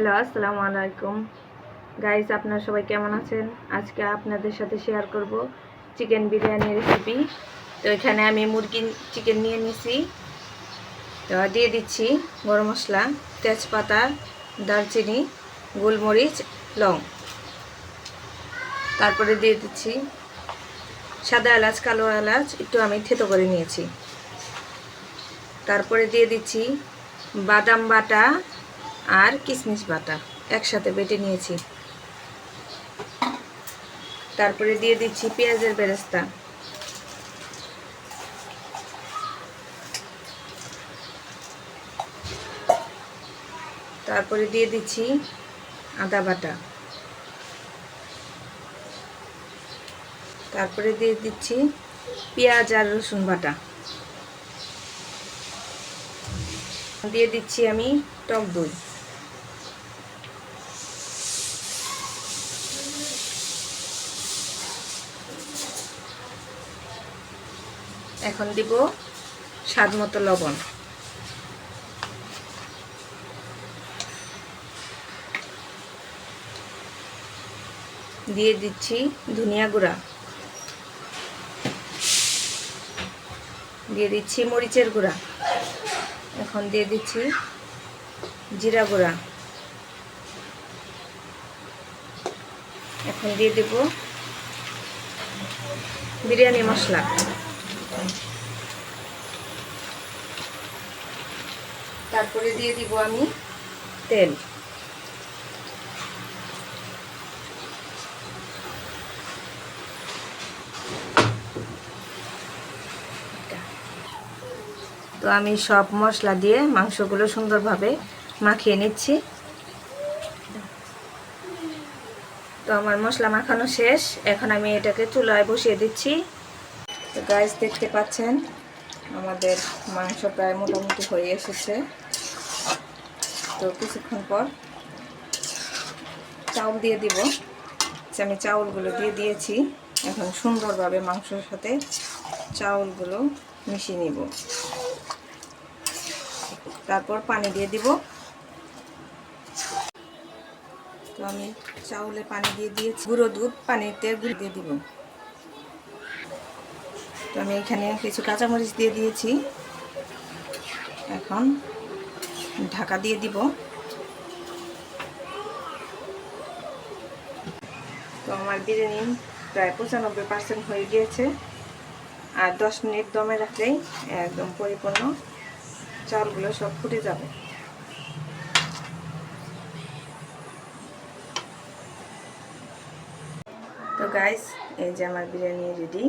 Hello আসসালামু আলাইকুম। Guys আপনারা সবাই কেমন আছেন? আজকে আপনাদের সাথে শেয়ার করব চিকেন বিরিয়ানি রেসিপি তো এখানে আমি মুরগি চিকেন নিয়ে নিছি। তো দিয়ে দিচ্ছি গরম মশলা, তেজপাতা, দারচিনি, গোলমরিচ, লং। তারপরে দিয়ে দিচ্ছি সাদা এলাচ, কালো এলাচ, একটু আমি থেতো করে নিয়েছি। তারপরে দিয়ে দিচ্ছি বাদাম বাটা আর কিশমিশ বাটা একসাথে বেটে নিয়েছি। তারপরে দিয়ে দিচ্ছি পেঁয়াজের বেরেস্তা। তারপরে দিয়ে দিচ্ছি আদা বাটা। তারপরে দিয়ে দিচ্ছি পেঁয়াজ আর রসুন বাটা। দিয়ে দিচ্ছি আমি টক দই। এখন দিব স্বাদ মতো লবণ। দিয়ে দিচ্ছি ধনিয়া গুঁড়া। দিয়ে দিচ্ছি মরিচের গুঁড়া। এখন দিয়ে দিচ্ছি জিরা গুঁড়া। এখন দিয়ে দেব বিরিয়ানি মশলা। তারপরে দিয়ে দিব আমি তেল। তো আমি সব মশলা দিয়ে মাংসগুলো সুন্দরভাবে মাখিয়ে নিচ্ছি। তো আমার মশলা মাখানো শেষ। এখন আমি এটাকে চুলায় বসিয়ে দিচ্ছি। তো গাছ দেখতে পাচ্ছেন, আমাদের মাংস প্রায় মোটামুটি হয়ে এসেছে। তো কিছুক্ষণ পর চাউল দিয়ে দিব। যে আমি চাউলগুলো দিয়ে দিয়েছি। এখন সুন্দরভাবে মাংসের সাথে চাউলগুলো মিশিয়ে নিব। তারপর পানি দিয়ে দিব। তো আমি চাউলে পানি দিয়ে দিয়েছি। গুঁড়ো দুধ, পানিতে গুঁড়ো দিয়ে দিব। তো আমি এখানে কিছু কাঁচামরিচ দিয়ে দিয়েছি। এখন ঢাকা দিয়ে দিব। তো আমার বিরিয়ানি প্রায় পঁচানব্বই পার্সেন্ট হয়ে গিয়েছে। আর দশ মিনিট দমে রাখলেই একদম পরিপূর্ণ চালগুলো সব ফুটে যাবে। তো গাইস এই যে আমার বিরিয়ানি রেডি